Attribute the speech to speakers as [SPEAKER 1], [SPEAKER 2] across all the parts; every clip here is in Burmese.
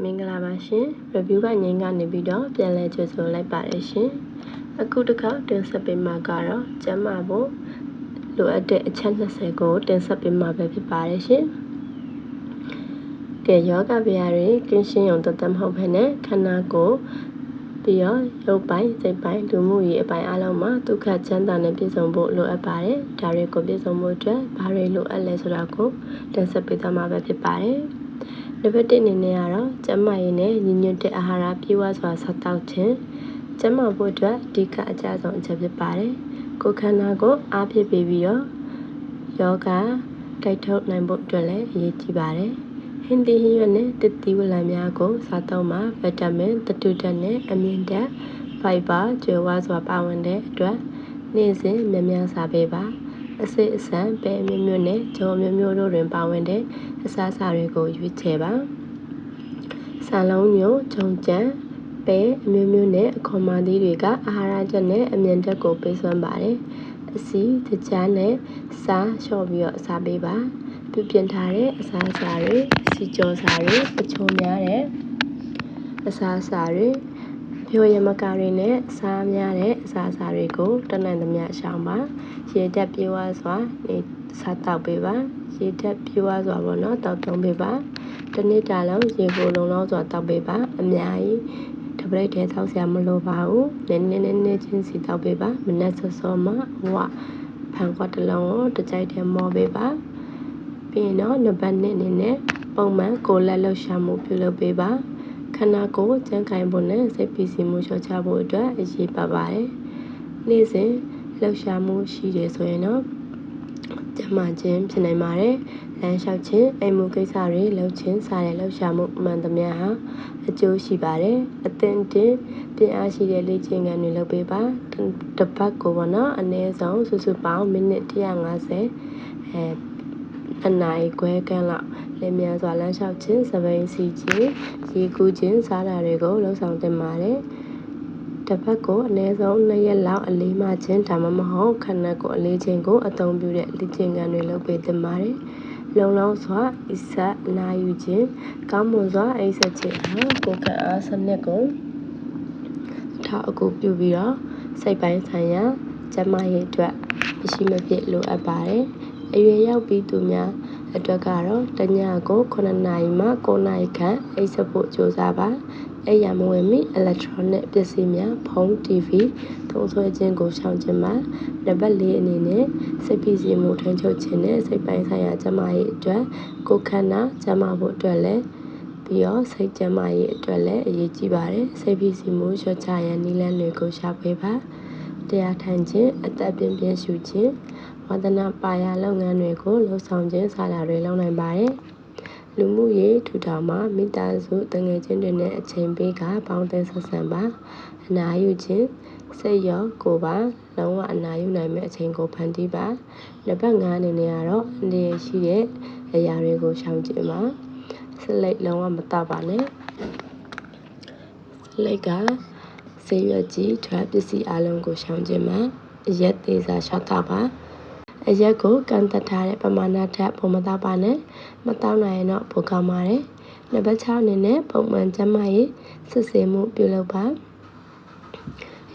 [SPEAKER 1] မင်္ဂလာပါရှင် review ကငင်းကနေပြီးတော့ပြန်လည်ကြိုဆိုလိုက်ပါတယ်ရှင်အခုတစ်ခါတင်ဆက်ပေးမှာကတော့ကျမ်းမာဖို့လိုအပ်တဲ့အချက်20ကိုတင်ဆက်ပေးမှာပဲဖြစ်ပါတယ်ရှင်ကဲယောဂဗျာတွေကင်းရှင်းရုံတသက်မဟုတ်ဘဲနဲ့ခန္ဓာကိုယ်ပြီးတော့ရုပ်ပိုင်းစိတ်ပိုင်းလူမှုရေးအပိုင်းအလုံးမှာဒုက္ခချမ်းသာနဲ့ပြည့်စုံဖို့လိုအပ်ပါတယ်ဒါတွေကိုပြည့်စုံဖို့အတွက်ဘာတွေလိုအပ်လဲဆိုတာကိုတင်ဆက်ပေးသွားမှာပဲဖြစ်ပါတယ် နံပါတ်1အနေနဲ့ကတော့ကျန်းမာရေးနဲ့ညီညွတ်တဲ့အာဟာရပြည့်ဝစွာစားသောက်ခြင်းကျန်းမာဖို့အတွက်အဓိကအကျဆုံးအချက်ဖြစ်ပါတယ်ကိုယ်ခန္ဓာကိုအားဖြစ်ပြီးပြီးတော့ယောဂတိုက်ထုတ်နိုင်ဖို့အတွက်လည်းအရေးကြီးပါတယ်ဟင်းသီးဟင်းရွက်နဲ့တစ်သီးဝလံများကိုစားသုံးမှာဗီတာမင်သတ္တုဓာတ်နဲ့အမြင့်ဓာတ်ဖိုက်ဘာကျွဲဝါစွာပါဝင်တဲ့အတွက်နေ့စဉ်များများစားပေးပါ အစစ်အဆန်ပဲမျိုးမျိုးနဲ့ဂျုံမျိုးမျိုးတို့တွင်ပါဝင်တဲ့အစားအစာတွေကိုရွေးချယ်ပါဆန်လုံးညိုဂျုံကြံပဲအမျိုးမျိုးနဲ့အခွန်မာသီးတွေကအာဟာရချက်နဲ့အမြင့်ဓာတ်ကိုပေးစွမ်းပါတယ်အစီတကြားနဲ့စားလျှော့ပြီးတော့စားပေးပါပြုပြင်ထားတဲ့အစားအစာတွေစီကြောစာတွေအချိုများတဲ့အစားအစာတွေ ဖြိုရမကာတွေနဲ့စားများတဲ့အစားအစာတွေကိုတနင်္သမျှရှောင်ပါရေတက်ပြေဝစွာနေစားတောက်ပေးပါရေတက်ပြေဝစွာပေါ့နော်တောက်သုံးပေးပါတနေ့တာလုံးရေကိုလုံလောက်စွာတောက်ပေးပါအများကြီးတပရိတ်ထဲတောက်ဆရာမလိုပါဘူးနည်းနည်းနည်းနည်းချင်းစီတောက်ပေးပါမနက်စောစောမှဝဖန်ခွက်တစ်လုံးကိုတစ်ကြိုက်တည်းမော်ပေးပါပြီးရင်တော့နံပါတ်2အနေနဲ့ပုံမှန်ကိုလက်လှုပ်ရှားမှုပြုလုပ်ပေးပါ ခန္ဓာကိုယ်ကြံ့ခိုင်ဖို့နဲ့စိတ်ပီစီမှုလျှော့ချဖို့အတွက်အရေးပါပါတယ်နေ့စဉ်လှုပ်ရှားမှုရှိတယ်ဆိုရင်တော့ကျမချင်းဖြစ်နိုင်ပါတယ်။လမ်းလျှောက်ခြင်းအိမ်မှုကိစ္စတွေလှုပ်ခြင်းစတဲ့လှုပ်ရှားမှုအမှန်သမျှဟာအကျိုးရှိပါတယ်။အသင်တင်ပြင်အားရှိတဲ့လေ့ကျင့်ခန်းတွေလုပ်ပေးပါ။တစ်ပတ်ကိုပေါ့နော်အနည်းဆုံးစုစုပေါင်းမိနစ်150အဲအနိုင်ခွဲကန်းလောက် လင်းမြန်စွာလမ်းလျှောက်ခြင်းစပိန်စီခြင်းရေကူးခြင်းစားတာတွေကိုလှုပ်ဆောင်တင်ပါတယ်။တစ်ဖက်ကိုအနည်းဆုံး၂ရက်လောက်အလေးမှခြင်းဒါမှမဟုတ်ခန္ဓာကိုယ်အလေးချိန်ကိုအသုံးပြုတဲ့လေ့ကျင့်ခန်းတွေလုပ်ပေးသင့်ပါတယ်။လုံလောက်စွာအဆက်အနာယူခြင်းကောင်းမွန်စွာအိပ်စက်ခြင်းဟာကိုယ်ခံအားစနစ်ကိုထောက်အကူပြုပြီးတော့စိတ်ပိုင်းဆိုင်ရာကျန်းမာရေးအတွက်မရှိမဖြစ်လိုအပ်ပါတယ်။အရွယ်ရောက်ပြီးသူများ အတွက်ကတော့တညကို9နာရီမှ9နာရီခန့်အိပ်စက်ဖို့ကြိုးစားပါအိယာမဝင်မီ electronic ပစ္စည်းများဖုန်း TV သုံးစွဲခြင်းကိုရှောင်ခြင်းမှာနံပါတ်၄အနေနဲ့စိတ်ဖိစီးမှုထိန်းချုပ်ခြင်းနဲ့စိတ်ပိုင်းဆိုင်ရာကျန်းမာရေးအတွက်ကိုယ်ခန္ဓာကျန်းမာဖို့အတွက်လည်းပြီးတော့စိတ်ကျန်းမာရေးအတွက်လည်းအရေးကြီးပါတယ်စိတ်ဖိစီးမှုလျှော့ချရန်နည်းလမ်းတွေကိုရှာဖွေပါတရားထိုင်ခြင်းအသက်ပြင်းပြင်းရှူခြင်း ဝါသနာပါရလုပ်ငန်းတွေကိုလှုပ်ဆောင်ခြင်းစတာတွေလုပ်နိုင်ပါတယ်လူမှုရေးထူထောင်မှာမိသားစုတငယ်ချင်းတွေနဲ့အချိန်ပေးကပေါင်းသင်းဆက်ဆံပါအနာယူခြင်းစိတ်ရောကိုယ်ပါလုံးဝအနာယူနိုင်မယ့်အချိန်ကိုဖန်တီးပါနံပါတ်5အနေနဲ့ကတော့အန္တရာယ်ရှိတဲ့အရာတွေကိုရှောင်ကျဉ်ပါစလိတ်လုံးဝမတောက်ပါနဲ့စလိတ်ကဆေးရွက်ကြီးထွားပစ္စည်းအလုံးကိုရှောင်ကျဉ်ပါအရက်သေးစာရှော့တာပါ အရက်ကိုကန့်သက်ထားတဲ့ပမာဏထက်ပိုမတောက်ပါနဲ့မတောက်နိုင်ရင်တော့ပိုကောင်းပါတယ်နံပါတ်6အနေနဲ့ပုံမှန်ကျန်းမာရေးစစ်ဆေးမှုပြုလုပ်ပါ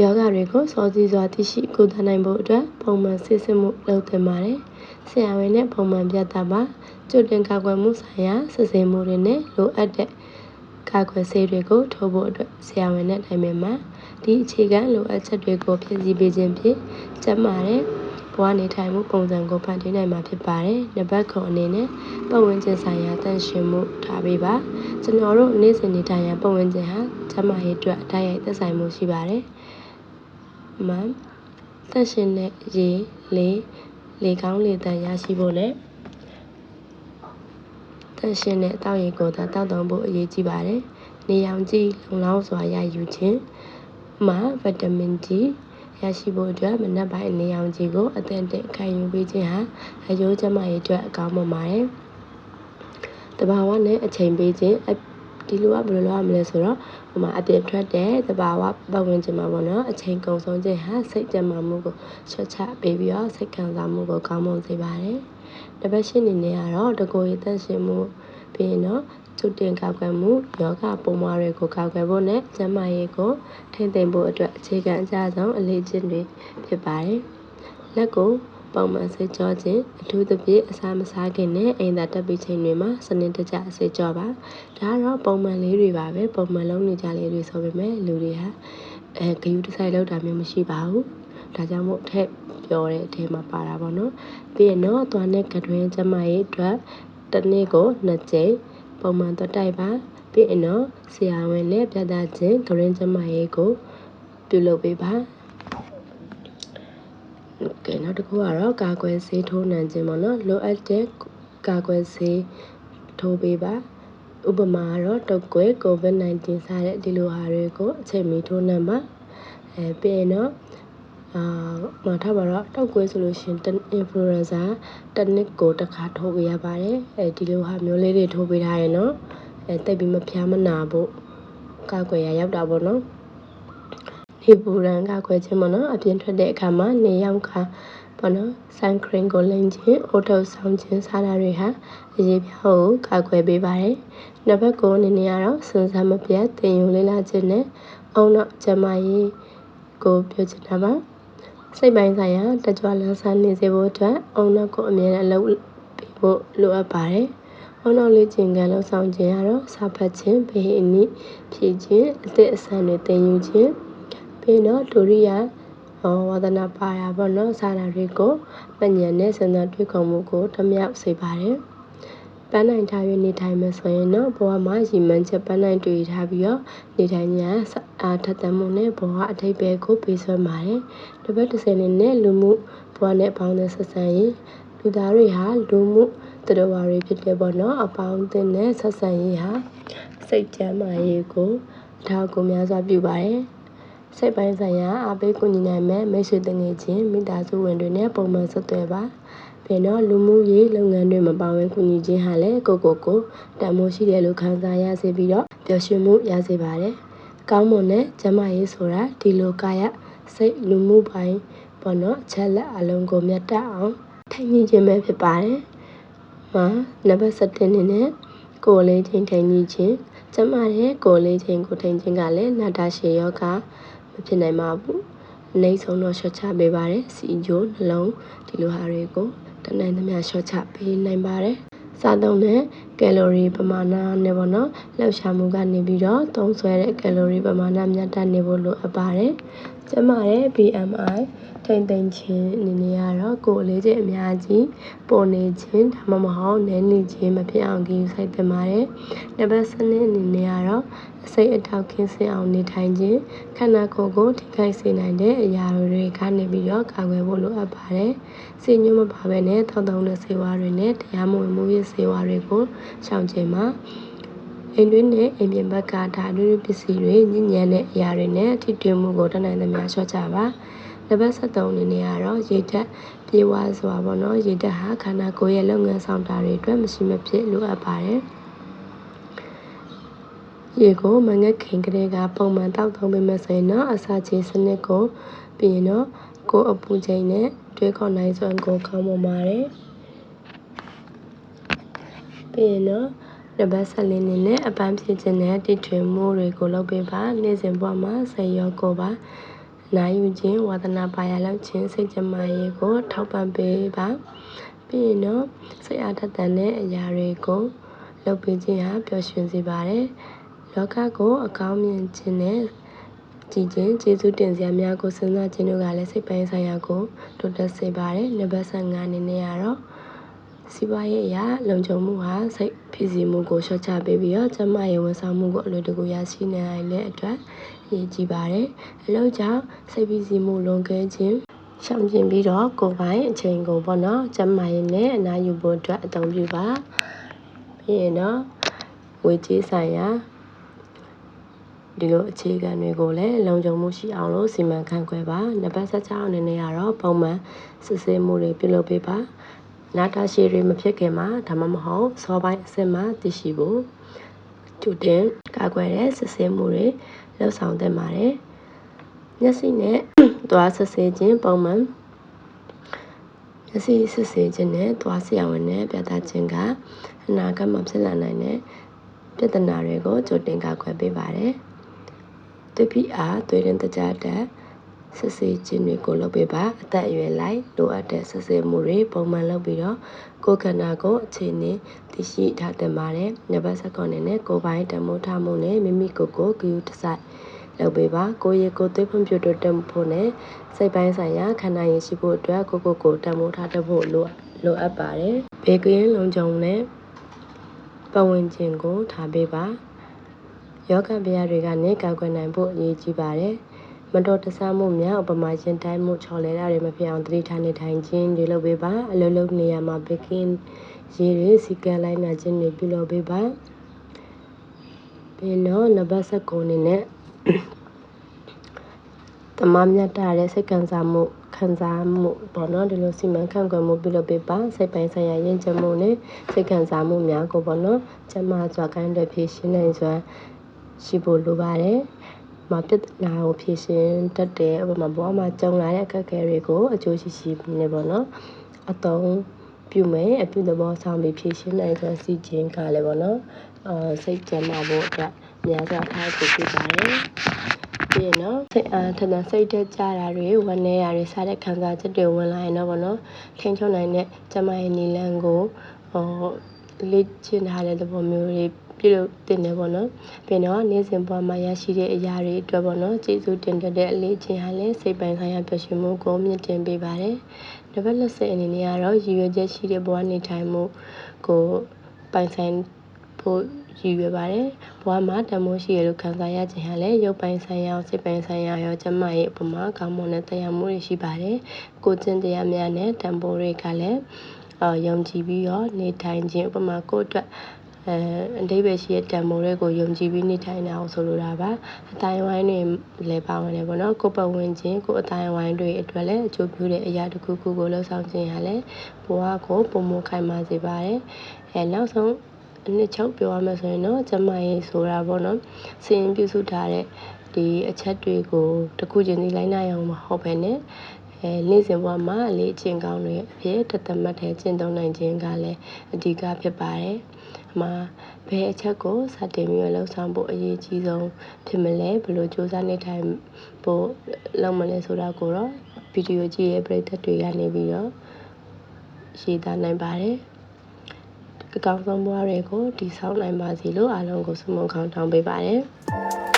[SPEAKER 1] ယောဂတွေကိုစောစီးစွာသိရှိကုသနိုင်ဖို့အတွက်ပုံမှန်စစ်ဆေးမှုလုပ်သင့်ပါတယ်ဆရာဝန်နဲ့ပုံမှန်ပြသပါကြိုတင်ကာကွယ်မှုဆိုင်ရာစစ်ဆေးမှုတွေနဲ့လိုအပ်တဲ့ကာကွယ်ဆေးတွေကိုထိုးဖို့အတွက်ဆရာဝန်နဲ့တိုင်ပင်ပါဒီအခြေခံလိုအပ်ချက်တွေကိုဖြည့်ဆည်းပေးခြင်းဖြင့်ကျန်းမာတဲ့ ဘဝနေထိုင်မှုပုံစံကိုဖန်တီးနိုင်မှာဖြစ်ပါတယ်။နံပါတ်9အနေနဲ့ပတ်ဝန်းကျင်ဆိုင်ရာတန့်ရှင်းမှုထားပေးပါ။ကျွန်တော်တို့နေ့စဉ်နေထိုင်ရာပတ်ဝန်းကျင်ဟာကျန်းမာရေးအတွက်တိုက်ရိုက်သက်ဆိုင်မှုရှိပါတယ်။မှန်တန့်ရှင်းတဲ့ရေလေလေကောင်းလေတန်ရရှိဖို့နဲ့တန့်ရှင်းတဲ့အတောက်ရေကိုသာတောက်သုံးဖို့အရေးကြီးပါတယ်။နေရောင်ခြည်လုံလောက်စွာရယူခြင်းမှာဗီတာမင် D ရရှိဖို့အတွက်မနက်ပိုင်းနေရောင်ခြည်ကိုအသင့်တင်ခံယူပေးခြင်းဟာအယိုးကျန်းမာရေးအတွက်အကောင်းမွန်ပါတယ်။တဘာဝနဲ့အချိန်ပေးခြင်းဒီလိုကဘယ်လိုလုပ်ရမလဲဆိုတော့ဟိုမှာအပြင်ထွက်တဲ့တဘာဝပတ်ဝန်းကျင်မှာပေါ့နော်အချိန်ကုန်ဆုံးခြင်းဟာစိတ်ကြံမာမှုကိုချွတ်ချပေးပြီးတော့စိတ်ခံစားမှုကိုကောင်းမွန်စေပါတယ်။တပတ်ရှင်းနေနေကတော့တကိုယ်ရည်သက်ရှင်မှုပြီးရင်တော့ ကျုတင်ကောက်ွယ်မှုယောဂပုံမတွေကိုကောက်ွယ်ဖို့နဲ့ကျန်းမာရေးကိုထိန်းသိမ်းဖို့အတွက်အခြေခံအကျဆုံးအလေးကျင့်တွေဖြစ်ပါတယ်။လက်ကိုပုံမှန်ဆေးကြောခြင်းအထူးသဖြင့်အစာမစားခင်နဲ့အိမ်သာတက်ပြီးချိန်တွေမှာစနစ်တကျဆေးကြောပါဒါကတော့ပုံမှန်လေးတွေပါပဲပုံမှန်လုံးနေကြလေးတွေဆိုပေမဲ့လူတွေဟာအဲဂယူတဆိုင်လောက်တာမျိုးမရှိပါဘူးဒါကြောင့်မို့ထက်ပြောတဲ့အထဲမှာပါတာပေါ့နော်ပြီးရင်တော့သွားနဲ့ကတွင်ကျမရဲ့အတွက်တစ်နေ့ကိုနှစ်ကြိမ် ပုံမှန်တော့တိုက်ပါပြီးရင်တော့ဆရာဝန်နဲ့ပြသခြင်းဂရင်းကျမရဲ့ကို ပြုလုပ်ပေးပါကဲနောက်တစ်ခုကတော့ကာကွယ်ဆေးထိုးနှံခြင်းပေါ့နော်လိုအပ်တဲ့ကာကွယ်ဆေးထိုးပေးပါဥပမာကတော့တုပ်ကွေး COVID-19 စတဲ့ဒီလိုဟာတွေကိုအချိန်မီထိုးနှံပါအဲပြီးရင်တော့ အာမထားပါတော့တောက်ကွေးဆိုလို့ရှင် influenza တစ်နှစ်ကိုတစ်ခါထိုးပေးရပါတယ်အဲဒီလိုဟာမျိုးလေးတွေထိုးပေးထားရနော်အဲတိတ်ပြီးမဖျားမနာဖို့ကာကွယ်ရရောက်တာပေါ့နော်နေပူရန်ကာကွယ်ခြင်းပေါ့နော်အပြင်ထွက်တဲ့အခါမှာနေရောက်ခါပေါ့နော် sun cream ကိုလိမ့်ခြင်းအိုထုပ်ဆောင်ခြင်းစားတာတွေဟာအရေးပြားကိုကာကွယ်ပေးပါတယ်။နောက်ဘက်ကိုအနေနဲ့ကတော့စင်စမ်းမပြတ်တင်ယူလေးလာခြင်းနဲ့အုံနောက်ကျမကြီးကိုပြောချင်တာပါ။ စိတ်ပိုင်းဆိုင်ရာတကြွလန်းဆန်းနေစေဖို့အတွက်အုံနောက်ကိုအမြဲတမ်းအလုပ်ပေးဖို့လိုအပ်ပါတယ်။အုံနောက်လေးကျင်ကန်လောက်ဆောင်ခြင်းကတော့စာဖတ်ခြင်းဘေးအနိဖြည့်ခြင်းအသက်အဆန်တွေတင်ယူခြင်းပြီးတော့ဒုရိယဟောဝဒနာပါရာပေါ့နော်စာနာတွေကိုမညံနဲ့စဉ်းစားတွေးခေါ်မှုကိုတမြောက်စေပါတယ်။ ပန်းနိုင်ထား၍နေထိုင်မယ်ဆိုရင်တော့ဘဝမှာရည်မှန်းချက်ပန်းနိုင်တွေ့ထားပြီးတော့နေထိုင်ရန်အားထက်သန်မှုနဲ့ဘဝအထိပ္ပယ်ကိုပေးစွမ်းပါတယ်။တစ်ပတ်တစ်စနေနဲ့လူမှုဘဝနဲ့ပေါင်းတဲ့ဆက်ဆံရေးလူသားတွေဟာလူမှုတရဝါတွေဖြစ်တဲ့ပေါ့နော်အပေါင်းအသင်းနဲ့ဆက်ဆံရေးဟာစိတ်ကြမ်းမာရေးကိုအထောက်အကူများစွာပြုပါတယ်။စိတ်ပိုင်းဆိုင်ရာအားပေးကူညီနိုင်မဲ့မိတ်ဆွေတငယ်ချင်းမိသားစုဝင်တွေနဲ့ပုံမှန်ဆက်သွယ်ပါ။ ဘယ်တော့လူမှုရေးလုပ်ငန်းတွေမှာပါဝင်ကူညီခြင်းဟာလည်းကိုကိုကိုတန်မိုးရှိတယ်လို့ခံစားရစေပြီးတော့ပျော်ရွှင်မှုရစေပါတယ်။ကောင်းမွန်တဲ့ကျမရေးဆိုတာဒီလိုကာယစိတ်လူမှုပိုင်းပေါ့နော်ချက်လက်အလုံးကိုမြတ်တအောင်ထိန်းညှိခြင်းပဲဖြစ်ပါတယ်။မှာနံပါတ်7နေနဲ့ကိုယ်လေးချင်းထိန်းညှိခြင်းကျမရဲ့ကိုယ်လေးချင်းကိုထိန်းခြင်းကလည်းနာတာရှည်ယောဂမဖြစ်နိုင်ပါဘူး။ နေဆုံးတော့ရှော့ချပေးပါတယ်စီဂျိုနှလုံးဒီလိုဟာတွေကိုတနိုင်သမျှလျှော့ချပေးနိုင်ပါတယ်။စားသုံးတဲ့ကယ်လိုရီပမာဏနဲ့ပေါ့နော်လှုပ်ရှားမှုကနေပြီးတော့သုံးစွဲတဲ့ကယ်လိုရီပမာဏမြတ်တတ်နေဖို့လိုအပ်ပါတယ်။ ကျမရဲ့ BMI ထိမ့်သိမ့်ခြင်းအနေနဲ့ကတော့ကိုယ်အလေးချိန်အများကြီးပေါ်နေခြင်းဒါမှမဟုတ်နည်းနေခြင်းမဖြစ်အောင်ကြည့်ဆိုင်တင်ပါတယ်။နံပါတ်7အနေနဲ့ကတော့အစိတ်အထောက်ခင်းစင်အောင်နေထိုင်ခြင်းခန္ဓာကိုယ်ကိုထိခိုက်စေနိုင်တဲ့အရာတွေကနေပြီးတော့ကာကွယ်ဖို့လိုအပ်ပါတယ်။စီညွှန်းမပါဘဲနဲ့ထောက်သုံးတဲ့ဆေးဝါးတွေနဲ့တရားမဝင်မှုရဆေးဝါးတွေကိုရှောင်ကျဉ်မှာ အိမ်တွင်းနဲ့အိမ်ပြင်ဘက်ကဓာတ်တွေပစ္စည်းတွေညဉ့်ညံတဲ့အရာတွေနဲ့ထိတွေ့မှုကိုတနိုင်သမျှလျှော့ချပါနံပါတ်73အနေနဲ့ကတော့ရေဓာတ်ပြေဝစွာပေါ့နော်ရေဓာတ်ဟာခန္ဓာကိုယ်ရဲ့လုပ်ငန်းဆောင်တာတွေအတွက်မရှိမဖြစ်လိုအပ်ပါတယ်ရေကိုမငက်ခင်ကလေးကပုံမှန်တောက်သုံးပေးမယ်ဆိုရင်တော့အစာချေစနစ်ကိုပြီးရင်တော့ကိုယ်အပူချိန်နဲ့တွေးခေါ်နိုင်စွမ်းကိုကောင်းမွန်ပါတယ်ပြီးရင်တော့ နံပါတ်14နေနဲ့အပန်းဖြည့်ခြင်းနဲ့တည်ထွင်မှုတွေကိုလုပ်ပေးပါနေ့စဉ်ဘဝမှာဆေရောကိုပါနာယူခြင်းဝါသနာပါရလောက်ခြင်းစိတ်ကြမာရေးကို ထောက်ပံ့ပေးပါပြီးရင်တော့စိတ်အားထက်သန်တဲ့အရာတွေကိုလုပ်ပေးခြင်းဟာပျော်ရွှင်စေပါတယ်လောကကိုအကောင်းမြင်ခြင်းနဲ့ကြည်ခြင်းကျေးဇူးတင်စရာများကိုစဉ်းစားခြင်းတို့ကလည်းစိတ်ပိုင်းဆိုင်ရာကိုတိုးတက်စေပါတယ်နံပါတ်15အနေနဲ့ကတော့ စီးပွားရေးအရာလုံခြုံမှုဟာစိတ်ဖြစ်စီမှုကိုလျှော့ချပေးပြီးတော့ကျန်းမာရေးဝန်ဆောင်မှုကိုအလွယ်တကူရရှိနိုင်တဲ့အတွက်အရေးကြီးပါတယ်။အလုပ်ကြောင့်စိတ်ဖြစ်စီမှုလွန်ကဲခြင်းရှောင်ကျဉ်ပြီးတော့ကိုယ်ပိုင်အချိန်ကိုပေါ့နော်ကျန်းမာရေးနဲ့အနားယူဖို့အတွက်အသုံးပြုပါ။ပြီးရင်တော့ဝေကြီးဆိုင်ရာဒီလိုအခြေခံတွေကိုလည်းလုံခြုံမှုရှိအောင်လို့စီမံခန့်ခွဲပါနံပါတ်16အနေနဲ့ကတော့ပုံမှန်စစ်ဆေးမှုတွေပြုလုပ်ပေးပါ နာတာရှည်တွေမဖြစ်ခင်မှာဒါမှမဟုတ်စောပိုင်းအစစ်မှသိရှိဖို့ကျူတင်ကာကွယ်တဲ့စစ်ဆေးမှုတွေလှုပ်ဆောင်သင့်ပါတယ်မျက်စိနဲ့သွားစစ်ဆေးခြင်းပုံမှန်မျက်စိစစ်ဆေးခြင်းနဲ့သွားဆရာဝန်နဲ့ပြသခြင်းကအနာဂတ်မှာဖြစ်လာနိုင်တဲ့ပြဿနာတွေကိုကြိုတင်ကာကွယ်ပေးပါတယ်။သွေးဖိအားသွေးရင်းတကြားတက် စစ်ဆေးခြင်းတွေကိုလုပ်ပေးပါအသက်အရွယ်လိုက်လိုအပ်တဲ့စစ်ဆေးမှုတွေပုံမှန်လုပ်ပြီးတော့ကိုယ်ခန္ဓာကိုအခြေအနေသိရှိထားတင်ပါတယ်။နံပါတ်7အနေနဲ့ကိုယ်ပိုင်တမိုးထားမှုနဲ့မိမိကိုယ်ကိုဂရုတစိုက်လုပ်ပေးပါကိုယ်ရည်ကိုယ်သွေးဖွံ့ဖြိုးတိုးတက်ဖို့နဲ့စိတ်ပိုင်းဆိုင်ရာခန္ဓာရည်ရှိဖို့အတွက်ကိုကိုကိုတမိုးထားတတ်ဖို့လိုလိုအပ်ပါတယ်။ဘေးကင်းလုံးကြုံနဲ့ပတ်ဝန်းကျင်ကိုထားပေးပါ။ယောဂဗျာတွေကနေကာကွယ်နိုင်ဖို့အရေးကြီးပါတယ်။ မတော်တဆမှုများဥပမာရင်တိုင်းမှုချော်လဲတာတွေမဖြစ်အောင်သတိထားနေထိုင်ခြင်းတွေလုပ်ပေးပါအလုံးလုံးနေရာမှာဘေကင်းရေတွေစီကံလိုက်နာခြင်းတွေပြုလုပ်ပေးပါပြီးတော့နံပါတ်7အနေနဲ့တမမြတ်တာတဲ့စိတ်ခံစားမှုခံစားမှုပေါ့နော်ဒီလိုစီမံခန့်ခွဲမှုပြုလုပ်ပေးပါစိတ်ပိုင်းဆိုင်ရာယဉ်ကျေးမှုနဲ့စိတ်ခံစားမှုများကိုပေါ့နော်ကျမစွာကိုင်းတဲ့ဖြည့်ရှင်းနိုင်စွာရှိဖို့လိုပါတယ်။ မှာပြဿနာကိုဖြည့်ရှင်းတတ်တဲ့ဥပမာဘဝမှာကြုံလာတဲ့အခက်အခဲတွေကိုအကျိုးရှိရှိနေပေါ့နော်။အတုံးပြုမယ်အပြုသဘောဆောင်ပြီးဖြည့်ရှင်းနိုင်စွာစီခြင်းကလည်းပေါ့နော်။အာစိတ်ကြမ်းမာဖို့အတွက်များစွာထားကိုပြပါတယ်။ပြီးရင်တော့စိတ်အားထထစိတ်တက်ကြတာတွေဝမ်းနည်းတာတွေစတဲ့ခံစားချက်တွေဝင်လာရင်တော့ဗောနော်ထိန်ချုံနိုင်တဲ့ကျမရဲ့နီလန်းကိုဟိုလေ့ကျင့်ထားတဲ့သဘောမျိုးတွေ ပြုလုပ်တင်တယ်ပေါ့နော်ပြီးတော့နေ့စဉ်ဘဝမှာရရှိတဲ့အရာတွေအတွက်ပေါ့နော်ကျေးဇူးတင်တဲ့အလေးချင်းဟာလည်းစိတ်ပိုင်းဆိုင်ရာပျော်ရွှင်မှုကိုမြင့်တင်ပေးပါတယ်နံပါတ်20အနေနဲ့ကတော့ရည်ရွယ်ချက်ရှိတဲ့ဘဝနေထိုင်မှုကိုပိုင်ဆိုင်ဖို့ရည်ရွယ်ပါတယ်ဘဝမှာတမိုးရှိရလို့ခံစားရခြင်းဟာလည်းရုပ်ပိုင်းဆိုင်ရာစိတ်ပိုင်းဆိုင်ရာရောကျမရဲ့အပမာကောင်းမွန်တဲ့တရားမှုတွေရှိပါတယ်ကိုကျင့်တရားများနဲ့တံပိုးတွေကလည်းအာယုံကြည်ပြီးတော့နေထိုင်ခြင်းဥပမာကိုယ့်အတွက် အဲအတိပ္ပယ်ရှိတဲ့တံမိုးတွေကိုယုံကြည်ပြီးနေထိုင်တာကိုဆိုလိုတာပါအတိုင်းဝိုင်းတွေလည်းပါဝင်တယ်ပေါ့နော်ကိုယ်ပတ်ဝန်းကျင်ကိုယ်အတိုင်းဝိုင်းတွေအတွက်လည်းအကျိုးပြုတဲ့အရာတစ်ခုခုကိုလှုပ်ဆောင်ခြင်းဟာလည်းဘဝကိုပုံမခိုင်မာစေပါတယ်အဲနောက်ဆုံးအနှစ်ချုပ်ပြောရမယ်ဆိုရင်တော့ကျမရေးဆိုတာပေါ့နော်စင်ပြုစုထားတဲ့ဒီအချက်တွေကိုတခုချင်းစီလိုက်နိုင်အောင်မဟုတ်ဘဲနဲ့ အဲနေ့စဉ်ဘဝမှာအလေးအကျင့်ကောင်းတွေအဖြစ်တသက်မှတ်တဲ့ကျင့်သုံးနိုင်ခြင်းကလည်းအဓိကဖြစ်ပါတယ်။မှာဘယ်အချက်ကိုစတင်ပြီးလှုပ်ဆောင်ဖို့အရေးကြီးဆုံးဖြစ်မလဲဘယ်လိုစူးစမ်းနေထိုင်ဖို့လုပ်မလဲဆိုတာကိုတော့ဗီဒီယိုကြည့်ရဲ့ပရိသတ်တွေကနေပြီးတော့ရေးသားနိုင်ပါတယ်။အကောင်းဆုံးဘဝတွေကိုတည်ဆောက်နိုင်ပါစေလို့အားလုံးကိုဆုမွန်ကောင်းတောင်းပေးပါတယ်။